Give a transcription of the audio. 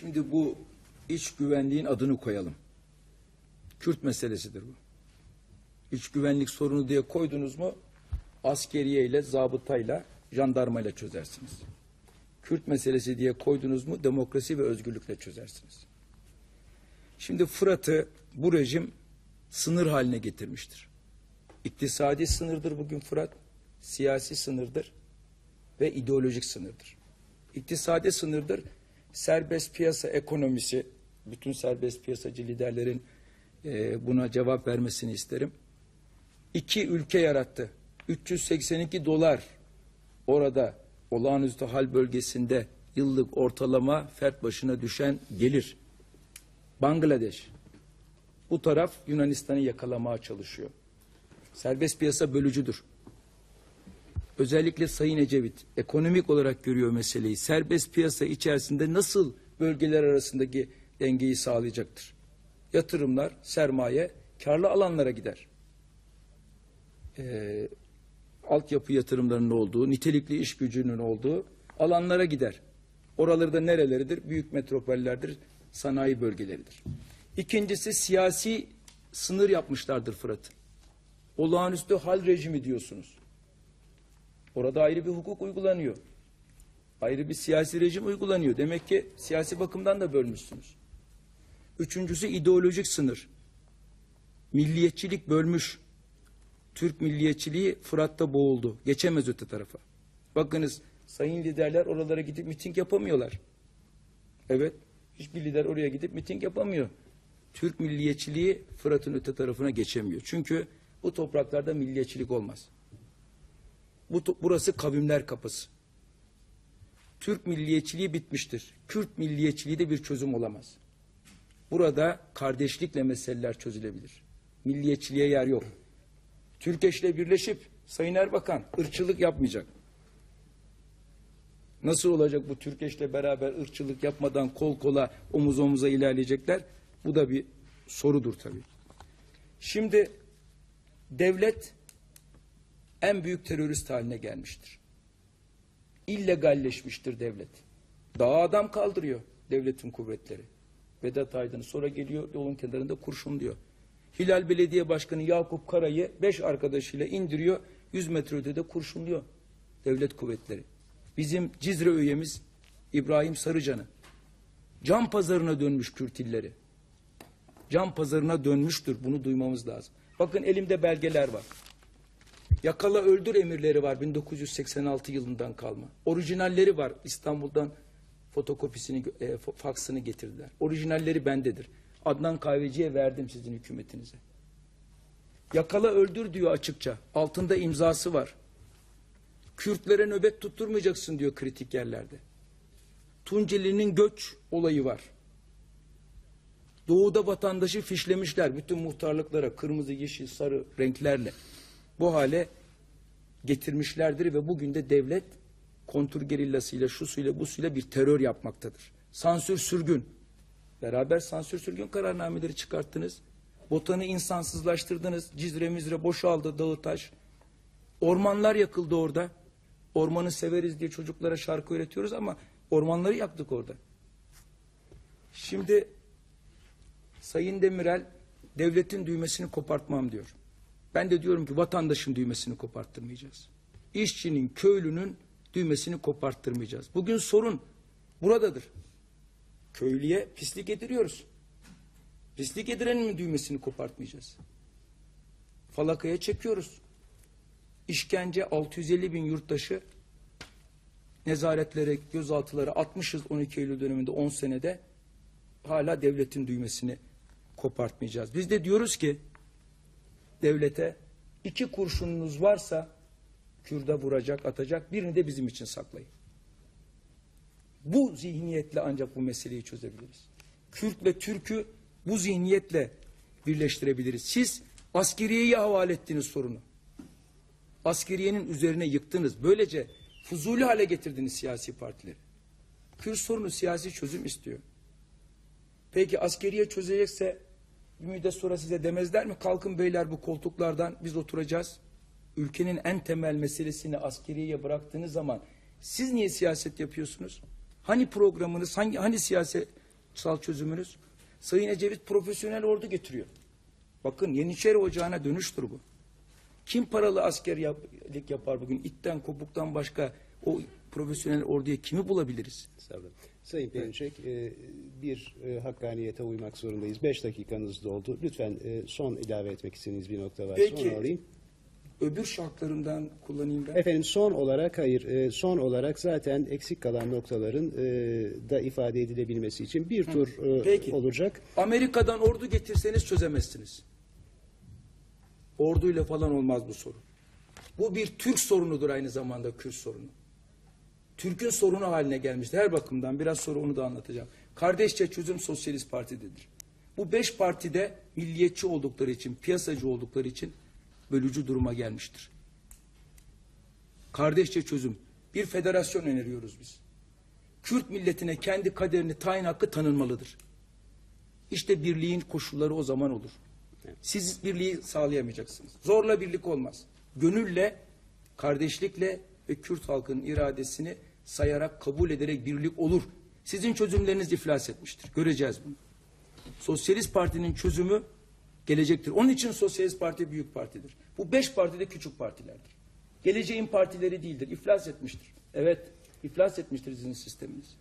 Şimdi bu iç güvenliğin adını koyalım. Kürt meselesidir bu. İç güvenlik sorunu diye koydunuz mu askeriye ile, zabıtayla, jandarmayla çözersiniz. Kürt meselesi diye koydunuz mu demokrasi ve özgürlükle çözersiniz. Şimdi Fırat'ı bu rejim sınır haline getirmiştir. İktisadi sınırdır bugün Fırat, siyasi sınırdır ve ideolojik sınırdır. İktisadi sınırdır, serbest piyasa ekonomisi, bütün serbest piyasacı liderlerin e, buna cevap vermesini isterim. İki ülke yarattı. 382 dolar orada olağanüstü hal bölgesinde yıllık ortalama fert başına düşen gelir. Bangladeş. Bu taraf Yunanistan'ı yakalamaya çalışıyor. Serbest piyasa bölücüdür. Özellikle Sayın Ecevit ekonomik olarak görüyor meseleyi. Serbest piyasa içerisinde nasıl bölgeler arasındaki dengeyi sağlayacaktır? Yatırımlar, sermaye karlı alanlara gider. Ee, altyapı yatırımlarının olduğu, nitelikli iş gücünün olduğu alanlara gider. Oraları da nereleridir? Büyük metropollerdir, sanayi bölgeleridir. İkincisi siyasi sınır yapmışlardır Fırat'ı. Olağanüstü hal rejimi diyorsunuz. Orada ayrı bir hukuk uygulanıyor. Ayrı bir siyasi rejim uygulanıyor. Demek ki siyasi bakımdan da bölmüşsünüz. Üçüncüsü ideolojik sınır. Milliyetçilik bölmüş. Türk milliyetçiliği Fırat'ta boğuldu. Geçemez öte tarafa. Bakınız sayın liderler oralara gidip miting yapamıyorlar. Evet, hiçbir lider oraya gidip miting yapamıyor. Türk milliyetçiliği Fırat'ın öte tarafına geçemiyor. Çünkü bu topraklarda milliyetçilik olmaz. Bu, burası kavimler kapısı. Türk milliyetçiliği bitmiştir. Kürt milliyetçiliği de bir çözüm olamaz. Burada kardeşlikle meseleler çözülebilir. Milliyetçiliğe yer yok. Türkeş'le birleşip Sayın Erbakan ırkçılık yapmayacak. Nasıl olacak bu Türkeş'le beraber ırkçılık yapmadan kol kola omuz omuza ilerleyecekler? Bu da bir sorudur tabii. Şimdi devlet en büyük terörist haline gelmiştir. İllegalleşmiştir devlet. Daha adam kaldırıyor devletin kuvvetleri. Vedat Aydın sonra geliyor yolun kenarında kurşun diyor. Hilal Belediye Başkanı Yakup Karay'ı beş arkadaşıyla indiriyor. 100 metre ötede kurşunluyor devlet kuvvetleri. Bizim Cizre üyemiz İbrahim Sarıcan'ı. Can pazarına dönmüş Kürt illeri. Can pazarına dönmüştür. Bunu duymamız lazım. Bakın elimde belgeler var. Yakala öldür emirleri var 1986 yılından kalma. Orijinalleri var İstanbul'dan fotokopisini, e, faksını getirdiler. Orijinalleri bendedir. Adnan Kahveci'ye verdim sizin hükümetinize. Yakala öldür diyor açıkça. Altında imzası var. Kürtlere nöbet tutturmayacaksın diyor kritik yerlerde. Tunceli'nin göç olayı var. Doğuda vatandaşı fişlemişler bütün muhtarlıklara kırmızı, yeşil, sarı renklerle. Bu hale getirmişlerdir ve bugün de devlet kontur gerillasıyla, şu suyla, bu suyla bir terör yapmaktadır. Sansür sürgün. Beraber sansür sürgün kararnameleri çıkarttınız. Botanı insansızlaştırdınız. Cizre mizre boşaldı dağı taş. Ormanlar yakıldı orada. Ormanı severiz diye çocuklara şarkı öğretiyoruz ama ormanları yaktık orada. Şimdi Sayın Demirel devletin düğmesini kopartmam diyor. Ben de diyorum ki vatandaşın düğmesini koparttırmayacağız. İşçinin, köylünün düğmesini koparttırmayacağız. Bugün sorun buradadır. Köylüye pislik ediriyoruz. Pislik edirenin mi düğmesini kopartmayacağız? Falakaya çekiyoruz. İşkence 650 bin yurttaşı nezaretlere, gözaltılara atmışız 12 Eylül döneminde 10 senede hala devletin düğmesini kopartmayacağız. Biz de diyoruz ki devlete iki kurşununuz varsa Kürde vuracak, atacak birini de bizim için saklayın. Bu zihniyetle ancak bu meseleyi çözebiliriz. Kürt ve Türk'ü bu zihniyetle birleştirebiliriz. Siz askeriyeyi havale ettiniz sorunu. Askeriyenin üzerine yıktınız. Böylece fuzuli hale getirdiniz siyasi partileri. Kürt sorunu siyasi çözüm istiyor. Peki askeriye çözecekse bir müddet sonra size demezler mi? Kalkın beyler bu koltuklardan biz oturacağız. Ülkenin en temel meselesini askeriyeye bıraktığınız zaman siz niye siyaset yapıyorsunuz? Hani programınız, hangi, hani siyaset sal çözümünüz? Sayın Ecevit profesyonel ordu getiriyor. Bakın Yeniçeri Ocağı'na dönüştür bu. Kim paralı askerlik yapar bugün? İtten kopuktan başka o profesyonel orduya kimi bulabiliriz? Estağfurullah. Sayın Perinçek, e, bir e, hakkaniyete uymak zorundayız. Beş dakikanız doldu. Lütfen e, son ilave etmek istediğiniz bir nokta varsa Peki. onu alayım. Öbür şartlarından kullanayım ben. Efendim son olarak hayır, son olarak zaten eksik kalan noktaların da ifade edilebilmesi için bir tur e, Peki. olacak. Amerika'dan ordu getirseniz çözemezsiniz. Orduyla falan olmaz bu sorun. Bu bir Türk sorunudur aynı zamanda Kürt sorunu. Türk'ün sorunu haline gelmiştir her bakımdan. Biraz sonra onu da anlatacağım. Kardeşçe çözüm Sosyalist Parti'dedir. Bu beş partide milliyetçi oldukları için, piyasacı oldukları için bölücü duruma gelmiştir. Kardeşçe çözüm. Bir federasyon öneriyoruz biz. Kürt milletine kendi kaderini tayin hakkı tanınmalıdır. İşte birliğin koşulları o zaman olur. Siz birliği sağlayamayacaksınız. Zorla birlik olmaz. Gönülle, kardeşlikle ve Kürt halkının iradesini sayarak, kabul ederek birlik olur. Sizin çözümleriniz iflas etmiştir. Göreceğiz bunu. Sosyalist Parti'nin çözümü gelecektir. Onun için Sosyalist Parti büyük partidir. Bu beş parti de küçük partilerdir. Geleceğin partileri değildir. İflas etmiştir. Evet, iflas etmiştir sizin sisteminiz.